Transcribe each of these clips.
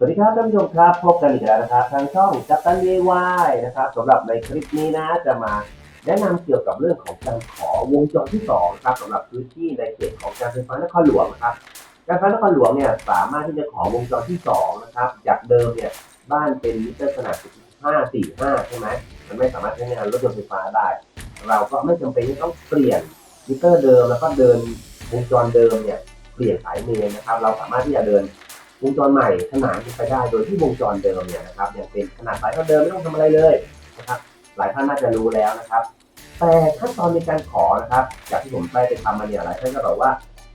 สวัสดีครับท่านผู้ชมครับ พบกันอีกแล้วนะครับ ทางช่องจัปตันเยวายนะครับสำหรับในคลิปนี้นะจะมาแนะนำเกี่ยวกับเรื่องของการขอวงจรที่สองครับสำหรับพื้นที่ในเขตของการไฟฟ้านครหลวงนะครับการไฟฟ้านครหลวงเนี่ยสามารถที่จะขอวงจรที่สองนะครับจากเดิมเนี่ยบ้านเป็นมิเตอร์ขนาด 15 45 ใช่ไหมมันไม่สามารถใช้งานรถยนต์ไฟฟ้าได้ เราก็ไม่จำเป็นที่ต้องเปลี่ยนมิเตอร์เดิมแล้วก็เดินวงจรเดิมเนี่ยเปลี่ยนสายเมนนะครับ เราสามารถที่จะเดิน วงจรใหม่ขนานกันไปได้โดยที่วงจรเดิมเนี่ยนะครับยังเป็นขนาดสายเท่าเดิมไม่ต้องทำอะไรเลยนะครับหลายท่านน่าจะรู้แล้วนะครับ แต่ขั้นตอนในการขอนะครับ จากที่ผมไปไปทำมาเนี่ยหลายท่านก็บอกว่า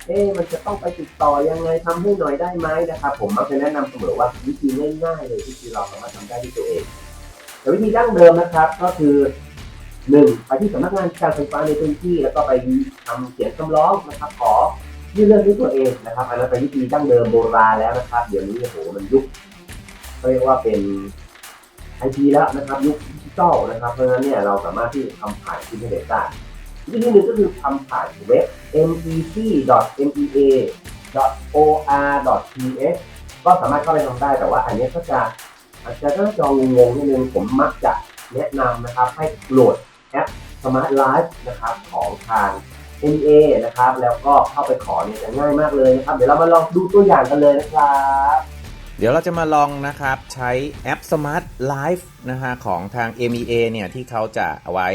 เอ๊มันจะต้องไปติดต่อยังไงทำให้หน่อยได้ไหมนะครับ ผมมักจะแนะนำเสมอว่าวิธีง่ายๆเลยที่คือเราสามารถทำได้ด้วยตัวเอง แต่วิธีดั้งเดิมนะครับก็คือหนึ่งไปที่สำนักงานการไฟฟ้าในพื้นที่ แล้วก็ไปทำเขียนคำร้องนะครับขอ ยื่เรื่องด้วยตัวเองนะครับ อันนั้นเป็นวิธีดั้งเดิมโบราณแล้วนะครับ เดี๋ยวนี้โอ้โหมันยุคเรียกว่าเป็นไอทีแล้วนะครับ ยุคดิจิตอลนะครับ เพราะฉะนั้นเนี่ยเราสามารถที่ทำผ่านอินเทอร์เน็ตได้วิธีหนึ่งก็คือทำผ่านเว็บ mec.mea.or.th ก็สามารถเข้าไปทำได้แต่ว่าอันนี้ก็จะอาจจะต้องจองงงนิดนึงผมมักจะแนะนำนะครับให้โหลดแอป Smart Life นะครับของทาง NA นะครับ แล้วก็เข้าไปขอเนี่ยจะง่ายมากเลยนะครับ เดี๋ยวเรามาลองดูตัวอย่างกันเลยนะครับ เดี๋ยวเราจะมาลองนะครับใช้แอป Smart Life นะฮะของทาง MEA เนี่ยที่เขาจะเอาไว้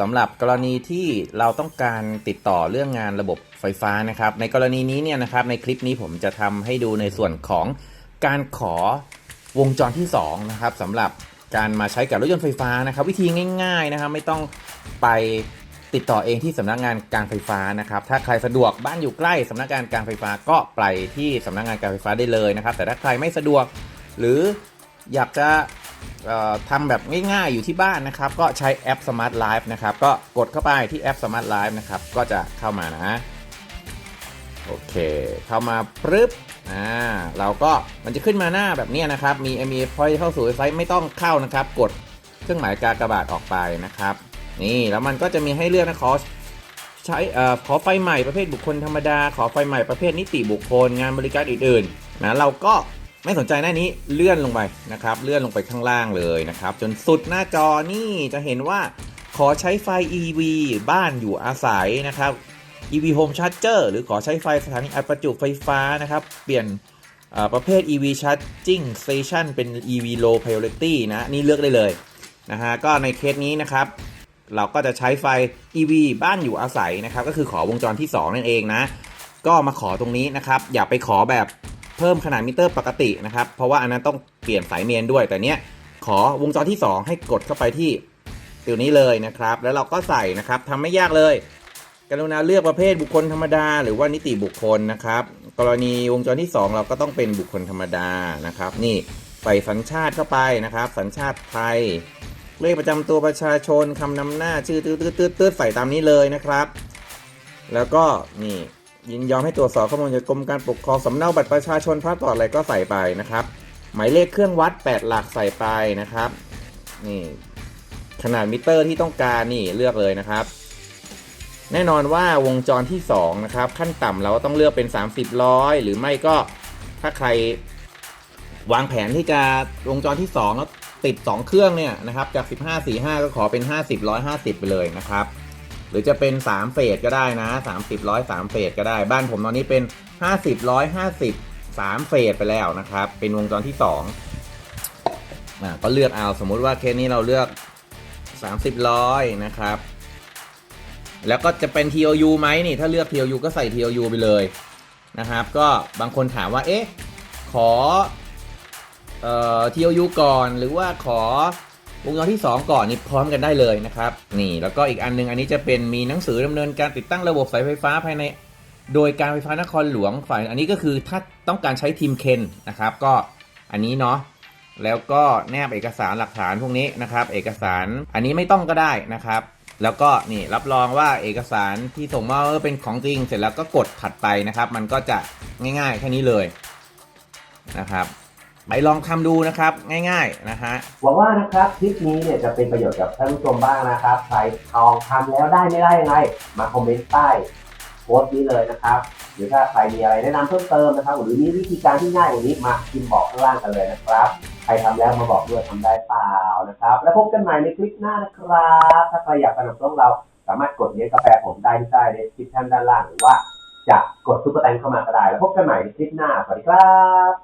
สำหรับกรณีที่เราต้องการติดต่อเรื่องงานระบบไฟฟ้านะครับ ในกรณีนี้เนี่ยนะครับในคลิปนี้ผมจะทำให้ดูในส่วนของการขอวงจรที่2นะครับสำหรับการมาใช้กับรถยนต์ไฟฟ้านะครับ วิธีง่าย ๆนะครับ ไม่ต้องไป ติดต่อเองที่สำนักงานการไฟฟ้านะครับ ถ้าใครสะดวกบ้านอยู่ใกล้สำนักงานการไฟฟ้าก็ไปที่สำนักงานการไฟฟ้าได้เลยนะครับ แต่ถ้าใครไม่สะดวก หรืออยากจะเอ่อทำแบบง่ายๆอยู่ที่บ้านนะครับ ก็ใช้แอป Smart Life นะครับ ก็กดเข้าไปที่แอป Smart Life นะครับ ก็จะเข้ามานะ โอเค เข้ามาปึ๊บอ่าเราก็มันจะขึ้นมาหน้าแบบนี้นะครับ มี ME Point เข้าสู่เว็บไซต์ไม่ต้องเข้านะครับ กดเครื่องหมายกากระบาทออกไปนะครับ นี่แล้วมันก็จะมีให้เลือกนะขอใช้เอ่อขอไฟใหม่ประเภทบุคคลธรรมดา ขอไฟใหม่ประเภทนิติบุคคลงานบริการอื่นๆนะเราก็ไม่สนใจหน้านี้เลื่อนลงไปนะครับเลื่อนลงไปข้างล่างเลยนะครับ จนสุดหน้าจอนี่จะเห็นว่าขอใช้ไฟ EV บ้านอยู่อาศัยนะครับ EV Home Charger หรือขอใช้ไฟสถานีอัดประจุไฟฟ้านะครับ เปลี่ยนประเภท EV Charging Station เป็น EV Low Priority นะ นี่เลือกได้เลยนะฮะก็ในเคสนี้นะครับ เราก็จะใช้ไฟ EV บ้านอยู่อาศัยนะครับ ก็คือขอวงจรที่ 2 นั่นเองนะ ก็มาขอตรงนี้นะครับ อย่าไปขอแบบเพิ่มขนาดมิเตอร์ปกตินะครับ เพราะว่าอันนั้นต้องเปลี่ยนสายเมนด้วย แต่เนี้ยขอวงจรที่ 2 ให้กดเข้าไปที่ตัวนี้เลยนะครับ แล้วเราก็ใส่นะครับทำไม่ยากเลยกรุณาเลือกประเภทบุคคลธรรมดา หรือว่านิติบุคคลนะครับ กรณีวงจรที่ 2 เราก็ต้องเป็นบุคคลธรรมดานะครับ นี่ใส่สัญชาติเข้าไปนะครับ สัญชาติไทย เลขประจำตัวประชาชนคำนำหน้าชื่อตืดตืดตืดตืดใส่ตามนี้เลยนะครับ แล้วก็นี่ยินยอมให้ตรวจสอบข้อมูลจากกรมการปกครองสำเนาบัตรประชาชนพาสปอร์ตอะไรก็ใส่ไปนะครับ หมายเลขเครื่องวัด 8 หลักใส่ไปนะครับ นี่ขนาดมิเตอร์ที่ต้องการนี่เลือกเลยนะครับ แน่นอนว่าวงจรที่2นะครับขั้นต่ำเราก็ต้องเลือกเป็น 30ร้อยหรือไม่ก็ถ้าใครวางแผนที่จะวงจรที่2แล้ว ติด 2 เครื่องเนี่ยนะครับจาก 15 45 ก็ขอเป็น 50 150 ไปเลยนะครับ หรือจะเป็น 3 เฟสก็ได้นะ 30 100 3เฟสก็ได้ บ้านผมตอนนี้เป็น 50 150 3เฟสไปแล้วนะครับ เป็นวงจรที่2อ่าก็เลือกเอาสมมุติว่าเคสนี้เราเลือก 30ร้อยนะครับ แล้วก็จะเป็น TOU ไหมนี่ถ้าเลือก TOU ก็ใส่ TOU ไปเลยนะครับ ก็บางคนถามว่าเอ๊ะขอ เอ่อ TOU ก่อนหรือว่าขอวงจรที่ 2 ก่อนนี่พร้อมกันได้เลยนะครับ นี่แล้วก็อีกอันนึงอันนี้จะเป็นมีหนังสือดำเนินการติดตั้งระบบสายไฟฟ้าภายใน โดยการไฟฟ้านครหลวงฝ่ายอันนี้ก็คือถ้าต้องการใช้ทีมเคนนะครับ ก็อันนี้เนาะแล้วก็แนบเอกสารหลักฐานพวกนี้นะครับ เอกสารอันนี้ไม่ต้องก็ได้นะครับ แล้วก็นี่รับรองว่าเอกสารที่ส่งมาเป็นของจริง เสร็จแล้วก็กดถัดไปนะครับ มันก็จะง่ายๆแค่นี้เลยนะครับ ไปลองทำดูนะครับง่ายๆนะฮะหวังว่านะครับคลิปนี้เนี่ยจะเป็นประโยชน์กับท่านผู้ชมบ้างนะครับใครลองทำแล้วได้ไม่ได้ยังไงมาคอมเมนต์ใต้โพสต์นี้เลยนะครับ หรือถ้าใครมีอะไรแนะนำเพิ่มเติมนะครับ หรือมีวิธีการที่ง่ายกว่านี้มาพิมพ์บอกข้างล่างกันเลยนะครับใครทำแล้วมาบอกด้วยทำได้เปล่านะครับ แล้วพบกันใหม่ในคลิปหน้านะครับ ถ้าใครอยากสนับสนุนเราสามารถกดเลี้ยงกาแฟผมได้ที่ใต้ในคลิปท่านด้านล่างหรือว่าจะกดซุปเปอร์แตงเข้ามาก็ได้ แล้วพบกันใหม่ในคลิปหน้า สวัสดีครับ